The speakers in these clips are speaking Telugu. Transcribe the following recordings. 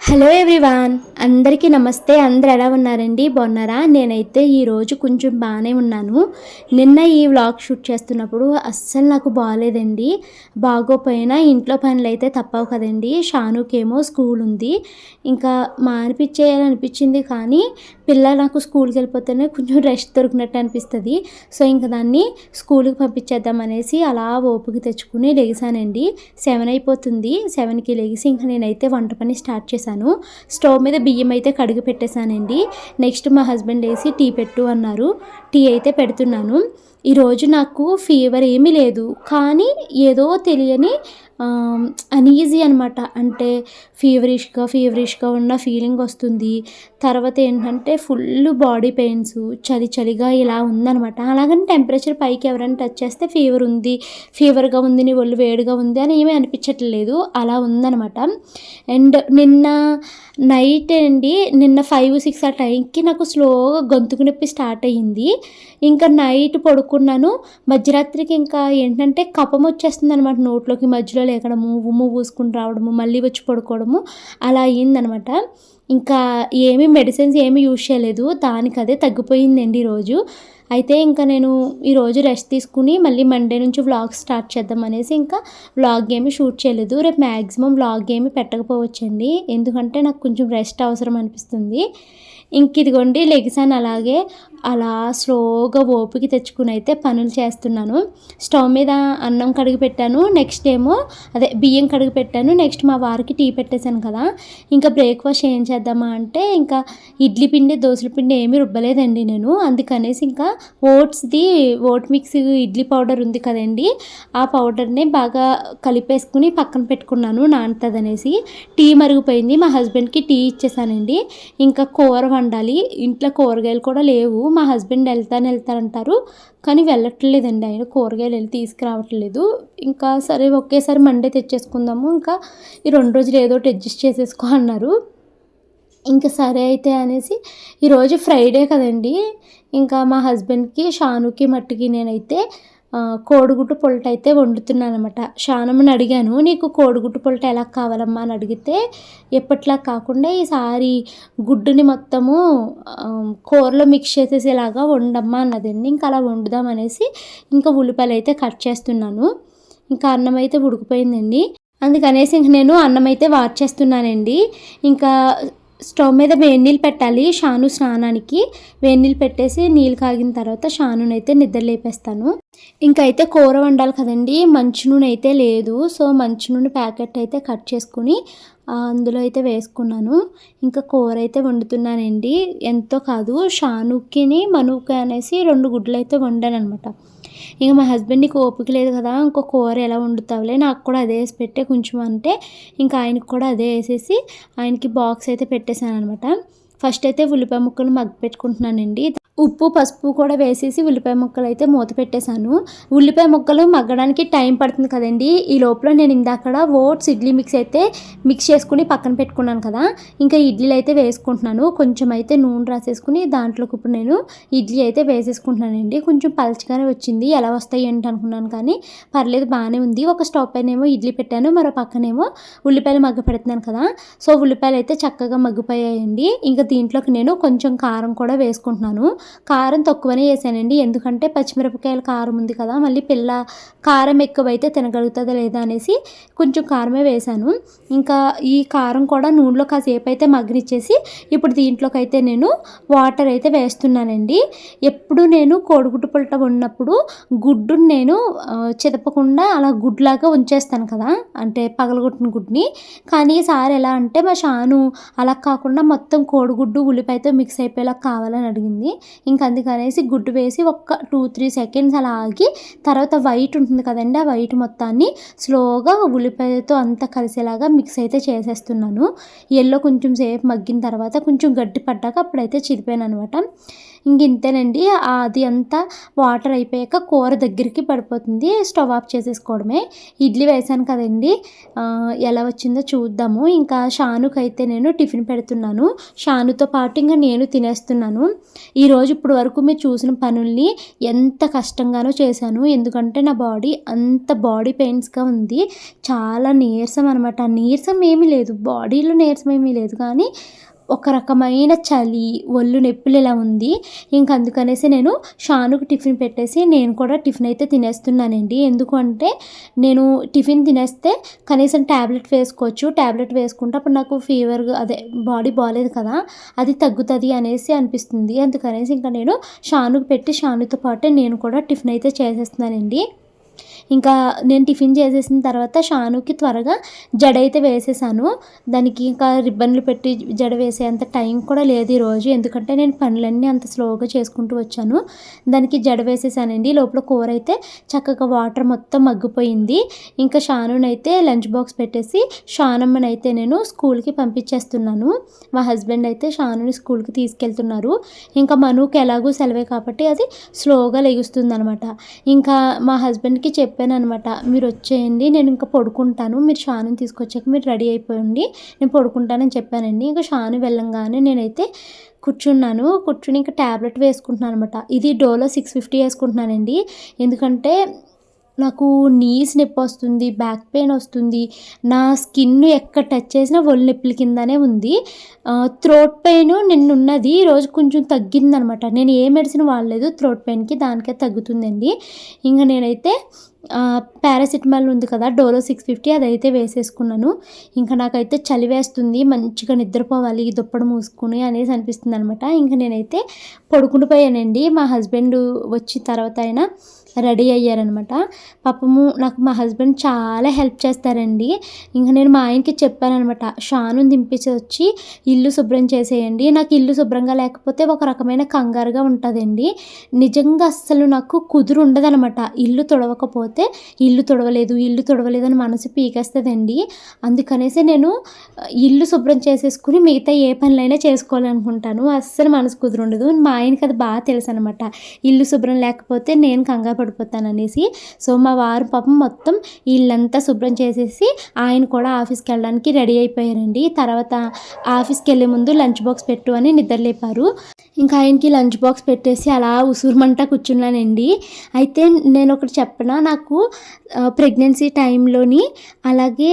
హలో ఎవ్రీవాన్ అందరికీ నమస్తే. అందరు ఎలా ఉన్నారండి? బాగున్నారా? నేనైతే ఈరోజు కొంచెం బాగానే ఉన్నాను. నిన్న ఈ వ్లాగ్ షూట్ చేస్తున్నప్పుడు అస్సలు నాకు బాగాలేదండి బాగోపోయినా ఇంట్లో పనులు అయితే తప్పవు కదండి. షానుకేమో స్కూల్ ఉంది ఇంకా మానిపించేయాలనిపించింది కానీ పిల్ల నాకు స్కూల్కి వెళ్ళిపోతేనే కొంచెం రెస్ట్ దొరికినట్టు అనిపిస్తుంది. సో ఇంకా దాన్ని స్కూల్కి పంపించేద్దాం అనేసి అలా ఓపిక తెచ్చుకుని లెగిసానండి. సెవెన్ అయిపోతుంది. సెవెన్కి లెగిసి ఇంకా నేనైతే వంట పని స్టార్ట్ చేశాను. స్టవ్ మీద బియ్యం అయితే కడిగి పెట్టేశానండి. నెక్స్ట్ మా హస్బెండ్ వేసి టీ పెట్టు అన్నారు. టీ అయితే పెడుతున్నాను. ఈరోజు నాకు ఫీవర్ ఏమీ లేదు. కానీ ఏదో తెలియని అనీజీ అనమాట అంటే ఫీవరిష్గా ఫీవరిష్గా ఉన్న ఫీలింగ్ వస్తుంది. తర్వాత ఏంటంటే ఫుల్ బాడీ పెయిన్స్ చలి చలిగా ఇలా ఉందనమాట అలాగని టెంపరేచర్ పైకి ఎవరైనా టచ్ చేస్తే ఫీవర్ ఉంది. ఫీవర్గా ఉంది నీ ఒళ్ళు వేడిగా ఉంది అని ఏమీ అనిపించట్లేదు. అలా ఉందనమాట అండ్ నిన్న నైట్ అండి నిన్న ఫైవ్ సిక్స్ ఆ టైంకి నాకు స్లోగా గొంతుకు నొప్పి స్టార్ట్ అయ్యింది. ఇంకా నైట్ పడుకున్నాను మధ్యరాత్రికి ఇంకా ఏంటంటే కపం వచ్చేస్తుంది అనమాట నోట్లోకి మధ్యలో లేకడము ఉమ్ము పూసుకుని రావడము మళ్ళీ వచ్చి పడుకోవడము అలా అయ్యిందనమాట ఇంకా ఏమీ మెడిసిన్స్ ఏమీ యూజ్ చేయలేదు. దానికి అదే తగ్గిపోయిందండి ఈరోజు. అయితే ఇంకా నేను ఈరోజు రెస్ట్ తీసుకుని మళ్ళీ మండే నుంచి వ్లాగ్ స్టార్ట్ చేద్దాం అనేసి ఇంకా వ్లాగ్ ఏమి షూట్ చేయలేదు. రేపు మ్యాక్సిమం వ్లాగ్ ఏమి పెట్టకపోవచ్చండి. ఎందుకంటే నాకు కొంచెం రెస్ట్ అవసరం అనిపిస్తుంది. ఇంక ఇదిగోండి లెగిసాను అలాగే. అలా స్లోగా ఓపిక తెచ్చుకుని అయితే పనులు చేస్తున్నాను. స్టవ్ మీద అన్నం కడిగి పెట్టాను. నెక్స్ట్ ఏమో అదే బియ్యం కడిగి పెట్టాను. నెక్స్ట్ మా వారికి టీ పెట్టేశాను కదా. ఇంకా బ్రేక్ఫాస్ట్ ఏం చేద్దామా అంటే ఇంకా ఇడ్లీ పిండి దోశల పిండి ఏమీ రుబ్బలేదండి నేను. అందుకనేసి ఇంకా ఓట్స్ది ఓట్ మిక్స్ ఇడ్లీ పౌడర్ ఉంది కదండి ఆ పౌడర్ని బాగా కలిపేసుకుని పక్కన పెట్టుకున్నాను నానుతుందనేసి. టీ మరిగిపోయింది. మా హస్బెండ్కి టీ ఇచ్చేసానండి. ఇంకా కూర వండాలి. ఇంట్లో కూరగాయలు కూడా లేవు. మా హస్బెండ్ వెళ్తాను వెళ్తానంటారు కానీ వెళ్ళట్లేదండి ఆయన. కూరగాయలు వెళ్ళి తీసుకురావట్లేదు. ఇంకా సరే ఒకేసారి మండే తెచ్చేసుకుందాము. ఇంకా ఈ రెండు రోజులు ఏదో ఒకటి అడ్జస్ట్ చేసేసుకో అన్నారు. ఇంకా సరే అయితే అనేసి ఈరోజు ఫ్రైడే కదండి. ఇంకా మా హస్బెండ్కి షానుకి మట్టికి నేనైతే కోడిగుడ్డు పొలట అయితే వండుతున్నాను అనమాట శానమ్మని అడిగాను నీకు కోడిగుడ్డు పొలట ఎలా కావాలమ్మా? అని అడిగితే ఎప్పట్లా కాకుండా ఈసారి గుడ్డుని మొత్తము కూరలో మిక్స్ చేసేసేలాగా వండమ్మా అన్నదండి. ఇంకా అలా వండుదాం అనేసి ఇంకా ఉల్లిపాయలు అయితే కట్ చేస్తున్నాను. ఇంకా అన్నం అయితే ఉడికిపోయిందండి. అందుకనేసి ఇంక నేను అన్నం అయితే వాచేస్తున్నానండి ఇంకా స్టవ్ మీద వేడి నీళ్ళు పెట్టాలి. షాను స్నానానికి వేడి నీళ్ళు పెట్టేసి నీళ్ళు కాగిన తర్వాత షానునైతే నిద్ర లేపేస్తాను. ఇంకా అయితే కూర వండాలి కదండి. మంచి నూనె అయితే లేదు. సో మంచి నూనె ప్యాకెట్ అయితే కట్ చేసుకుని అందులో అయితే వేసుకున్నాను. ఇంకా కూర అయితే వండుతున్నానండి. ఎంతో కాదు. షానుకిని మనుకి అనేసి రెండు గుడ్లు అయితే వండాను అనమాట ఇంకా మా హస్బెండ్ నీకు ఓపిక లేదు కదా ఇంకో కూర ఎలా వండుతావులే నాకు కూడా అదే వేసి పెట్టే కొంచెం అంటే ఇంకా ఆయనకి కూడా అదే వేసేసి ఆయనకి బాక్స్ అయితే పెట్టేశాను అనమాట ఫస్ట్ అయితే ఉల్లిపాయ ముక్కలు మగ్గ పెట్టుకుంటున్నానండి ఉప్పు పసుపు కూడా వేసేసి ఉల్లిపాయ ముక్కలు అయితే మూత పెట్టేశాను. ఉల్లిపాయ ముక్కలు మగ్గడానికి టైం పడుతుంది కదండి. ఈ లోపల నేను ఇందాకడ ఓట్స్ ఇడ్లీ మిక్స్ అయితే మిక్స్ చేసుకుని పక్కన పెట్టుకున్నాను కదా. ఇంకా ఇడ్లీలు అయితే వేసుకుంటున్నాను. కొంచెం అయితే నూనె రాసేసుకుని దాంట్లోకి ఇప్పుడు నేను ఇడ్లీ అయితే వేసేసుకుంటున్నానండి. కొంచెం పలచగానే వచ్చింది. ఎలా వస్తాయి ఏంటి అనుకున్నాను కానీ పర్లేదు బాగానే ఉంది. ఒక స్టవ్ పైన ఏమో ఇడ్లీ పెట్టాను. మరో పక్కనేమో ఉల్లిపాయలు మగ్గ పెడుతున్నాను కదా. సో ఉల్లిపాయలు అయితే చక్కగా మగ్గిపోయాయండి. ఇంకా దీంట్లోకి నేను కొంచెం కారం కూడా వేసుకుంటున్నాను. కారం తక్కువనే వేసానండి ఎందుకంటే పచ్చిమిరపకాయల కారం ఉంది కదా మళ్ళీ పిల్ల కారం ఎక్కువైతే తినగలుగుతుందా లేదా అనేసి కొంచెం కారమే వేశాను. ఇంకా ఈ కారం కూడా నూనెలో కాసేపు అయితే మగ్గనిచ్చేసి ఇప్పుడు దీంట్లోకి అయితే నేను వాటర్ అయితే వేస్తున్నానండి. ఎప్పుడు నేను కోడిగుడ్డు పుల్ట ఉన్నప్పుడు గుడ్డుని నేను చెదపకుండా చిదపకుండా అలా గుడ్లాగా ఉంచేస్తాను కదా అంటే పగలగొట్టిన గుడ్ని. కానీ ఈసారి ఎలా అంటే మా షాను అలా కాకుండా మొత్తం కోడిగుడ్డు ఉల్లిపాయతో మిక్స్ అయిపోయేలా కావాలని అడిగింది. ఇంక అందుకనేసి గుడ్డు వేసి ఒక్క టూ త్రీ సెకండ్స్ అలా ఆగి తర్వాత వైట్ ఉంటుంది కదండి ఆ వైట్ మొత్తాన్ని స్లోగా ఉల్లిపాయతో అంతా కలిసేలాగా మిక్స్ అయితే చేసేస్తున్నాను. ఎల్లో కొంచెం సేపు మగ్గిన తర్వాత కొంచెం గట్టి పడ్డాక అప్పుడైతే చిరిపాను అనమాట ఇంక ఇంతేనండి. అది అంతా వాటర్ అయిపోయాక కూర దగ్గరికి పడిపోతుంది. స్టవ్ ఆఫ్ చేసేసుకోవడమే. ఇడ్లీ వేసాను కదండి. ఎలా వచ్చిందో చూద్దాము. ఇంకా షానుకైతే నేను టిఫిన్ పెడుతున్నాను. షానుతో పాటు ఇంకా నేను తినేస్తున్నాను. ఈరోజు ఇప్పుడు వరకు మీరు చూసిన పనుల్ని ఎంత కష్టంగానో చేశాను. ఎందుకంటే నా బాడీ అంత బాడీ పెయిన్స్గా ఉంది. చాలా నీరసం అనమాట నీరసం ఏమీ లేదు. బాడీలో నీరసం ఏమీ లేదు. కానీ ఒక రకమైన చలి ఒళ్ళు నొప్పులు ఇలా ఉంది. ఇంక అందుకనేసి నేను షానుకు టిఫిన్ పెట్టేసి నేను కూడా టిఫిన్ అయితే తినేస్తున్నానండి. ఎందుకంటే నేను టిఫిన్ తినేస్తే కనీసం ట్యాబ్లెట్ వేసుకోవచ్చు. ట్యాబ్లెట్ వేసుకుంటే అప్పుడు నాకు ఫీవర్ అదే బాడీ బాగాలేదు కదా అది తగ్గుతుంది అనేసి అనిపిస్తుంది. అందుకనేసి ఇంకా నేను షానుకు పెట్టి షానుతో పాటే నేను కూడా టిఫిన్ అయితే చేసేస్తున్నానండి. ఇంకా నేను టిఫిన్ చేసేసిన తర్వాత షానుకి త్వరగా జడ అయితే వేసేసాను. దానికి ఇంకా రిబ్బన్లు పెట్టి జడ వేసేంత టైం కూడా లేదు ఈరోజు ఎందుకంటే నేను పనులన్నీ అంత స్లోగా చేసుకుంటూ వచ్చాను. దానికి జడ వేసేసానండి. లోపల కూర అయితే చక్కగా వాటర్ మొత్తం మగ్గిపోయింది. ఇంకా షానునైతే లంచ్ బాక్స్ పెట్టేసి షానమ్మని అయితే నేను స్కూల్కి పంపించేస్తున్నాను. మా హస్బెండ్ అయితే షానుని స్కూల్కి తీసుకెళ్తున్నారు. ఇంకా మనుకి ఎలాగూ సెలవే కాబట్టి అది స్లోగా లెగుస్తుంది అనమాట ఇంకా మా హస్బెండ్కి చెప్పాను అనమాట మీరు వచ్చేయండి నేను ఇంకా పడుకుంటాను. మీరు షాను తీసుకొచ్చాక మీరు రెడీ అయిపోయండి. నేను పడుకుంటానని చెప్పానండి. ఇంకా షాను వెళ్ళంగానే నేనైతే కూర్చున్నాను. కూర్చుని ఇంకా ట్యాబ్లెట్ వేసుకుంటున్నాను అనమాట ఇది డోలో సిక్స్ ఫిఫ్టీ వేసుకుంటున్నానండి. ఎందుకంటే నాకు నీస్ నొప్పి వస్తుంది బ్యాక్ పెయిన్ వస్తుంది. నా స్కిన్ ఎక్కడ టచ్ చేసినా ఒళ్ళు నొప్పుల కిందనే ఉంది. థ్రోట్ పెయిన్ నిన్నున్నది ఈరోజు కొంచెం తగ్గిందనమాట నేను ఏ మెడిసిన్ వాడలేదు థ్రోట్ పెయిన్కి దానికే తగ్గుతుందండి. ఇంకా నేనైతే పారాసిటమాల్ ఉంది కదా డోలో సిక్స్ ఫిఫ్టీ అదైతే వేసేసుకున్నాను. ఇంకా నాకైతే చలి వేస్తుంది మంచిగా నిద్రపోవాలి ఈ దుప్పటి మూసుకుని అనేసి అనిపిస్తుంది అనమాట ఇంకా నేనైతే పడుకుండిపోయానండి మా హస్బెండ్ వచ్చిన తర్వాత అయినా రెడీ అయ్యారనమాట. పాపము నాకు మా హస్బెండ్ చాలా హెల్ప్ చేస్తారండి. ఇంకా నేను మా ఆయనకి చెప్పానమాట షాను దింపించి వచ్చి ఇల్లు శుభ్రం చేసేయండి. నాకు ఇల్లు శుభ్రంగా లేకపోతే ఒక రకమైన కంగారుగా ఉంటుందండి. నిజంగా అస్సలు నాకు కుదురు ఉండదనమాట ఇల్లు తుడవకపోతే ఇల్లు తుడవలేదు ఇల్లు తుడవలేదు అని మనసు పీకేస్తుందండి. అందుకనేసి నేను ఇల్లు శుభ్రం చేసేసుకుని మిగతా ఏ పనులైనా చేసుకోవాలనుకుంటాను. అస్సలు మనసు కుదురుండదు. మా ఆయనకి అది బాగా తెలుసు అనమాట ఇల్లు శుభ్రం లేకపోతే నేను కంగారు పడిపోతాననేసి సో మా వారు పాపం మొత్తం ఇల్లంతా శుభ్రం చేసేసి ఆయన కూడా ఆఫీస్కి వెళ్ళడానికి రెడీ అయిపోయారండి. తర్వాత ఆఫీస్కి వెళ్ళే ముందు లంచ్ బాక్స్ పెట్టు అని నిద్రలేపారు. ఇంకా ఆయనకి లంచ్ బాక్స్ పెట్టేసి అలా ఉసూరుమంటా కూర్చున్నానండి. అయితే నేను ఒకటి చెప్పనా నాకు ప్రెగ్నెన్సీ టైంలోని అలాగే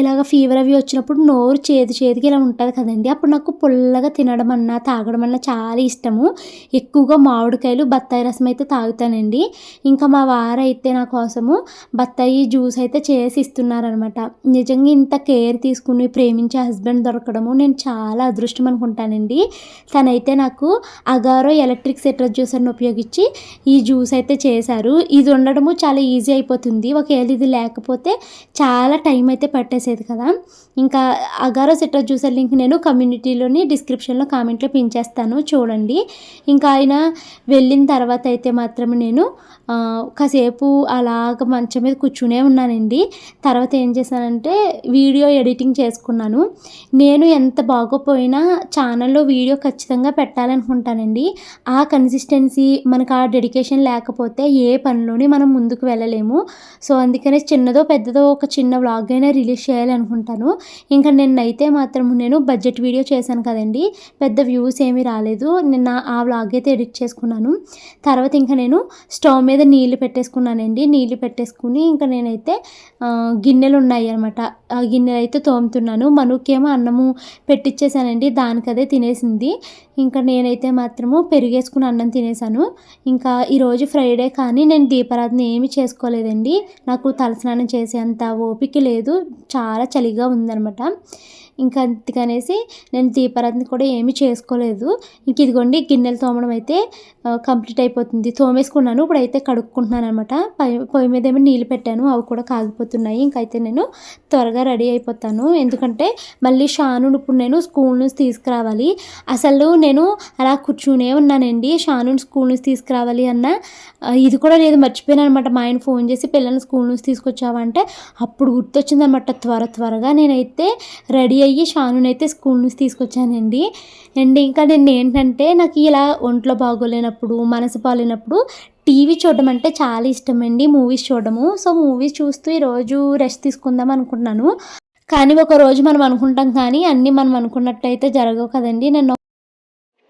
ఇలాగ ఫీవర్ అవి వచ్చినప్పుడు నోరు చేదు చేతికి ఇలా ఉంటుంది కదండి. అప్పుడు నాకు పుల్లగా తినడం అన్నా తాగడం అన్నా చాలా ఇష్టము. ఎక్కువగా మామిడికాయలు బత్తాయి రసం అయితే తాగుతానండి. ఇంకా మా వారైతే నా కోసము బత్తాయి జ్యూస్ అయితే చేసి ఇస్తున్నారనమాట నిజంగా ఇంత కేర్ తీసుకుని ప్రేమించే హస్బెండ్ దొరకడము నేను చాలా అదృష్టం అనుకుంటానండి. తనైతే నాకు అగారో ఎలక్ట్రిక్ సిట్రస్ జ్యూసర్ని ఉపయోగించి ఈ జ్యూస్ అయితే చేశారు. ఇది ఉండడము చాలా ఈజీ అయిపోతుంది. ఒకవేళ ఇది లేకపోతే చాలా టైం అయితే పట్టేసేది కదా. ఇంకా అగారో సిట్రస్ జ్యూసర్ లింక్ నేను కమ్యూనిటీలోని డిస్క్రిప్షన్లో కామెంట్లో పిన్ చేస్తాను చూడండి. ఇంకా ఆయన వెళ్ళిన తర్వాత అయితే మాత్రం నేను కాసేపు అలాగ మంచం మీద కూర్చునే ఉన్నానండి. తర్వాత ఏం చేశానంటే వీడియో ఎడిటింగ్ చేసుకున్నాను. నేను ఎంత బాగోపోయినా ఛానల్లో వీడియో ఖచ్చితంగా పెట్టాలనుకుంటానండి. ఆ కన్సిస్టెన్సీ మనకు ఆ డెడికేషన్ లేకపోతే ఏ పనిలోని మనం ముందుకు వెళ్ళలేము. సో అందుకనే చిన్నదో పెద్దదో ఒక చిన్న వ్లాగ్ అయినా రిలీజ్ చేయాలనుకుంటాను. ఇంకా నిన్నైతే మాత్రం నేను బడ్జెట్ వీడియో చేశాను కదండి. పెద్ద వ్యూస్ ఏమీ రాలేదు. నిన్న ఆ వ్లాగ్ అయితే ఎడిట్ చేసుకున్నాను. తర్వాత ఇంకా నేను స్టవ్ మీద నీళ్ళు పెట్టేసుకున్నానండి. నీళ్ళు పెట్టేసుకుని ఇంకా నేనైతే గిన్నెలు ఉన్నాయి అనమాట ఆ గిన్నెలు అయితే తోముతున్నాను. మనుకేమో అన్నము పెట్టించేసానండి దానికదే తినేసింది. ఇంకా నేనైతే మాత్రము పెరిగేసుకుని అన్నం తినేసాను. ఇంకా ఈరోజు ఫ్రైడే కానీ నేను దీపారాధన ఏమీ చేసుకోలేదండి. నాకు తలస్నానం చేసేంత ఓపిక లేదు. చాలా చలిగా ఉంది ఉందనమాట ఇంకా అందుకనేసి నేను దీపారాధన కూడా ఏమీ చేసుకోలేదు. ఇంక ఇదిగోండి గిన్నెలు తోమడం అయితే కంప్లీట్ అయిపోతుంది. తోమేసుకున్నాను ఇప్పుడైతే కడుక్కుంటున్నాను అనమాట పొయ్యి పొయ్యి మీద ఏమో నీళ్ళు పెట్టాను అవి కూడా కాగిపోతున్నాయి. ఇంకైతే నేను త్వరగా రెడీ అయిపోతాను. ఎందుకంటే మళ్ళీ షాను ఇప్పుడు నేను స్కూల్ నుంచి తీసుకురావాలి. అసలు నేను అలా కూర్చునే ఉన్నానండి. షాను స్కూల్ నుంచి తీసుకురావాలి అన్న ఇది కూడా లేదు మర్చిపోయాను అనమాట మా ఆయన ఫోన్ చేసి పిల్లల్ని స్కూల్ నుంచి తీసుకొచ్చావా? అంటే అప్పుడు గుర్తొచ్చిందనమాట త్వర త్వరగా నేనైతే రెడీ అయ్యి షానుని అయితే స్కూల్ నుంచి తీసుకొచ్చానండి. అండ్ ఇంకా నేను ఏంటంటే నాకు ఇలా ఒంట్లో బాగోలేనప్పుడు మనసు బాగాలేనప్పుడు టీవీ చూడడం అంటే చాలా ఇష్టం అండి మూవీస్ చూడడము. సో మూవీస్ చూస్తూ ఈరోజు రెస్ట్ తీసుకుందాం అనుకుంటున్నాను కానీ ఒక రోజు మనం అనుకుంటాం కానీ అన్నీ మనం అనుకున్నట్టయితే జరగవు కదండి. నేను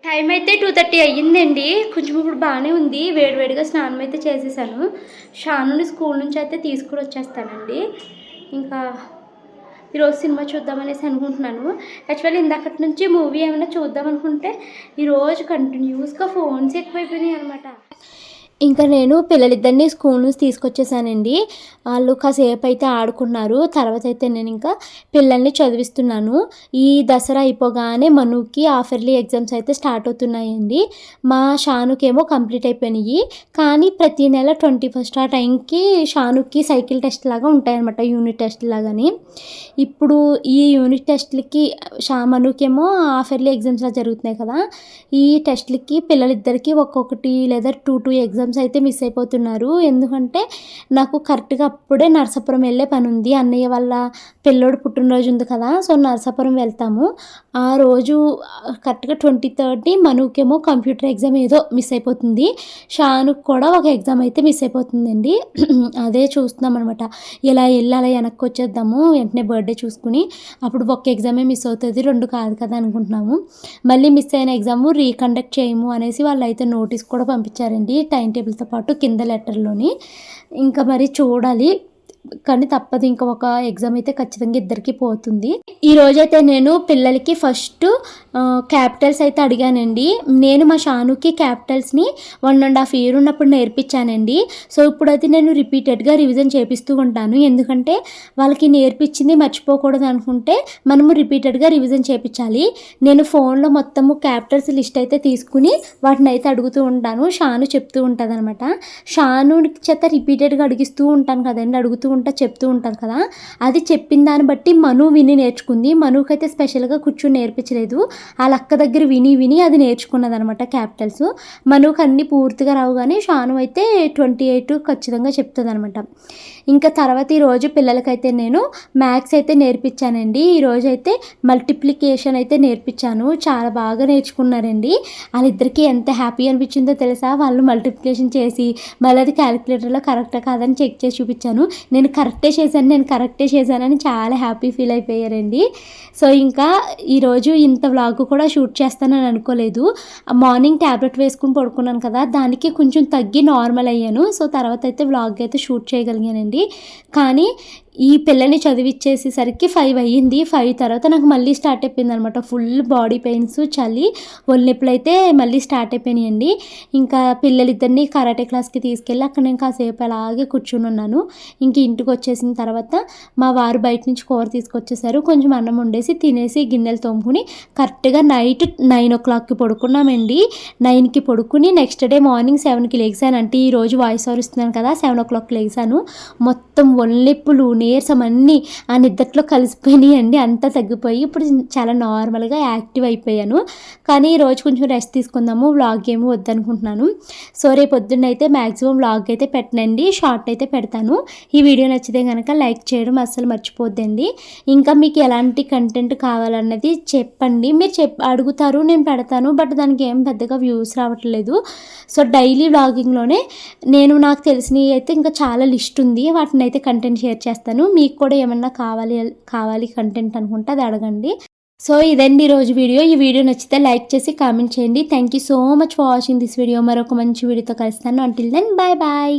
టైం అయితే టూ థర్టీ అయ్యిందండి. కొంచెం ఇప్పుడు బాగానే ఉంది. వేడివేడిగా స్నానం అయితే చేసేసాను. షానుని స్కూల్ నుంచి అయితే తీసుకుని వచ్చేస్తానండి. ఇంకా ఈరోజు సినిమా చూద్దామనేసి అనుకుంటున్నాను. యాక్చువల్లీ ఇందాకటి నుంచి మూవీ ఏమైనా చూద్దాం అనుకుంటే ఈరోజు కంటిన్యూస్గా ఫోన్స్ ఎక్కువైపోయినాయి అనమాట ఇంకా నేను పిల్లలిద్దరిని స్కూల్ నుంచి తీసుకొచ్చేసానండి. వాళ్ళు కాసేపు అయితే ఆడుకున్నారు. తర్వాత అయితే నేను ఇంకా పిల్లల్ని చదివిస్తున్నాను. ఈ దసరా అయిపోగానే మనుకి ఆఫర్లీ ఎగ్జామ్స్ అయితే స్టార్ట్ అవుతున్నాయండి. మా షానుకేమో కంప్లీట్ అయిపోయినాయి. కానీ ప్రతి నెల ట్వంటీ ఫస్ట్ ఆ టైంకి షానుకి సైకిల్ టెస్ట్ లాగా ఉంటాయన్నమాట యూనిట్ టెస్ట్ లాగాని. ఇప్పుడు ఈ యూనిట్ టెస్ట్లకి షా మనుకేమో ఆఫర్లీ ఎగ్జామ్స్ జరుగుతున్నాయి కదా. ఈ టెస్ట్లకి పిల్లలిద్దరికీ ఒక్కొక్కటి లేదా టూ టూ ఎగ్జామ్స్ అయితే మిస్ అయిపోతున్నారు. ఎందుకంటే నాకు కరెక్ట్గా అప్పుడే నరసాపురం వెళ్ళే పని ఉంది. అన్నయ్య వాళ్ళ పిల్లోడు పుట్టినరోజు ఉంది కదా సో నరసాపురం వెళ్తాము. ఆ రోజు కరెక్ట్గా ట్వంటీ థర్టీ మనుకేమో కంప్యూటర్ ఎగ్జామ్ ఏదో మిస్ అయిపోతుంది. షానుకు కూడా ఒక ఎగ్జామ్ అయితే మిస్ అయిపోతుందండి. అదే చూస్తున్నాం అనమాట ఇలా వెళ్ళి అలా వెనక్కి వచ్చేద్దాము వెంటనే బర్త్డే చూసుకుని అప్పుడు ఒక ఎగ్జామే మిస్ అవుతుంది రెండు కాదు కదా అనుకుంటున్నాము. మళ్ళీ మిస్ అయిన ఎగ్జాము రీకండక్ట్ చేయము అనేసి వాళ్ళు అయితే నోటీస్ కూడా పంపించారండి. టైం టేబుల్ టేబుల్తో పాటు కింద లెటర్లోని ఇంకా మరి చూడాలి. కానీ తప్పదు. ఇంకా ఒక ఎగ్జామ్ అయితే ఖచ్చితంగా ఇద్దరికి పోతుంది. ఈ రోజైతే నేను పిల్లలకి ఫస్ట్ క్యాపిటల్స్ అయితే అడిగానండి. నేను మా షానుకి క్యాపిటల్స్ని వన్ అండ్ హాఫ్ ఇయర్ ఉన్నప్పుడు నేర్పించానండి. సో ఇప్పుడు నేను రిపీటెడ్గా రివిజన్ చేపిస్తూ ఉంటాను. ఎందుకంటే వాళ్ళకి నేర్పించింది మర్చిపోకూడదు అనుకుంటే మనము రిపీటెడ్గా రివిజన్ చేపించాలి. నేను ఫోన్లో మొత్తము క్యాపిటల్స్ లిస్ట్ అయితే తీసుకుని వాటిని అయితే అడుగుతూ ఉంటాను. షాను చెప్తూ ఉంటుంది అనమాట షాను చేత రిపీటెడ్గా అడిగిస్తూ ఉంటాను కదండి అడుగుతూ నేర్చుకుంటా చెప్తూ ఉంటాను కదా అది చెప్పిన దాన్ని బట్టి మను విని నేర్చుకుంది. మనుకైతే స్పెషల్గా కూర్చొని నేర్పించలేదు. వాళ్ళ అక్క దగ్గర విని విని అది నేర్చుకున్నది అనమాట క్యాపిటల్స్. మనుకు అన్నీ పూర్తిగా రావు కానీ షాను అయితే ట్వంటీ ఎయిట్ ఖచ్చితంగా చెప్తుంది అనమాట ఇంకా తర్వాత ఈరోజు పిల్లలకైతే నేను మ్యాథ్స్ అయితే నేర్పించానండి. ఈరోజు అయితే మల్టిప్లికేషన్ అయితే నేర్పించాను. చాలా బాగా నేర్చుకున్నారండి. వాళ్ళిద్దరికీ ఎంత హ్యాపీ అనిపించిందో తెలుసా? వాళ్ళు మల్టిప్లికేషన్ చేసి మళ్ళీ అది క్యాలిక్యులేటర్లో కరెక్టా కాదని చెక్ చేసి చూపించాను. నేను కరెక్టే చేశాను నేను కరెక్టే చేశానని చాలా హ్యాపీ ఫీల్ అయిపోయారండి. సో ఇంకా ఈరోజు ఇంత వ్లాగ్ కూడా షూట్ చేస్తానని అనుకోలేదు. మార్నింగ్ ట్యాబ్లెట్ వేసుకుని పడుకున్నాను కదా దానికి కొంచెం తగ్గి నార్మల్ అయ్యాను. సో తర్వాత అయితే వ్లాగ్ అయితే షూట్ చేయగలిగానండి. కానీ ఈ పిల్లని చదివిచ్చేసేసరికి ఫైవ్ అయ్యింది. ఫైవ్ తర్వాత నాకు మళ్ళీ స్టార్ట్ అయిపోయింది అనమాట ఫుల్ బాడీ పెయిన్స్ చలి ఒళ్ళెప్పులు అయితే మళ్ళీ స్టార్ట్ అయిపోయినాయండి. ఇంకా పిల్లలిద్దరిని కరాటే క్లాస్కి తీసుకెళ్ళి అక్కడ నేను కాసేపు అలాగే కూర్చుని ఉన్నాను. ఇంక ఇంటికి వచ్చేసిన తర్వాత మా వారు బయట నుంచి కూర తీసుకొచ్చేసారు. కొంచెం అన్నం వండేసి తినేసి గిన్నెలు తోముకుని కరెక్ట్గా నైట్ నైన్ ఓ క్లాక్కి పడుకున్నామండి. నైన్కి పడుకుని నెక్స్ట్ డే మార్నింగ్ సెవెన్కి లేచాను అంటే ఈరోజు వాయిస్ ఓవర్ ఇస్తున్నాను కదా సెవెన్ ఓ క్లాక్ లేచాను. మొత్తం ఒళ్ళెప్పులు నీరసం అన్నీ ఆ నిద్దట్లో కలిసిపోయినాయి అండి. అంతా తగ్గిపోయి ఇప్పుడు చాలా నార్మల్గా యాక్టివ్ అయిపోయాను. కానీ ఈరోజు కొంచెం రెస్ట్ తీసుకుందాము వ్లాగ్ ఏమి వద్దనుకుంటున్నాను. సో రేపు పొద్దున్న అయితే మ్యాక్సిమం వ్లాగ్ అయితే పెట్టనండి. షార్ట్ అయితే పెడతాను. ఈ వీడియో నచ్చితే కనుక లైక్ చేయడం అస్సలు మర్చిపోద్దండి. ఇంకా మీకు ఎలాంటి కంటెంట్ కావాలన్నది చెప్పండి. మీరు చెప్ అడుగుతారు నేను పెడతాను. బట్ దానికి ఏం పెద్దగా వ్యూస్ రావట్లేదు. సో డైలీ వ్లాగింగ్లోనే నేను నాకు తెలిసినవి అయితే ఇంకా చాలా లిస్ట్ ఉంది. వాటిని అయితే కంటెంట్ షేర్ చేస్తాను. చేస్తాను మీకు కూడా ఏమన్నా కావాలి కావాలి కంటెంట్ అనుకుంటే అది అడగండి. సో ఇదండి ఈరోజు వీడియో. ఈ వీడియో నచ్చితే లైక్ చేసి కామెంట్ చేయండి. Thank you so much for watching this video మరొక మంచి వీడియోతో కలుస్తాను. Until then bye bye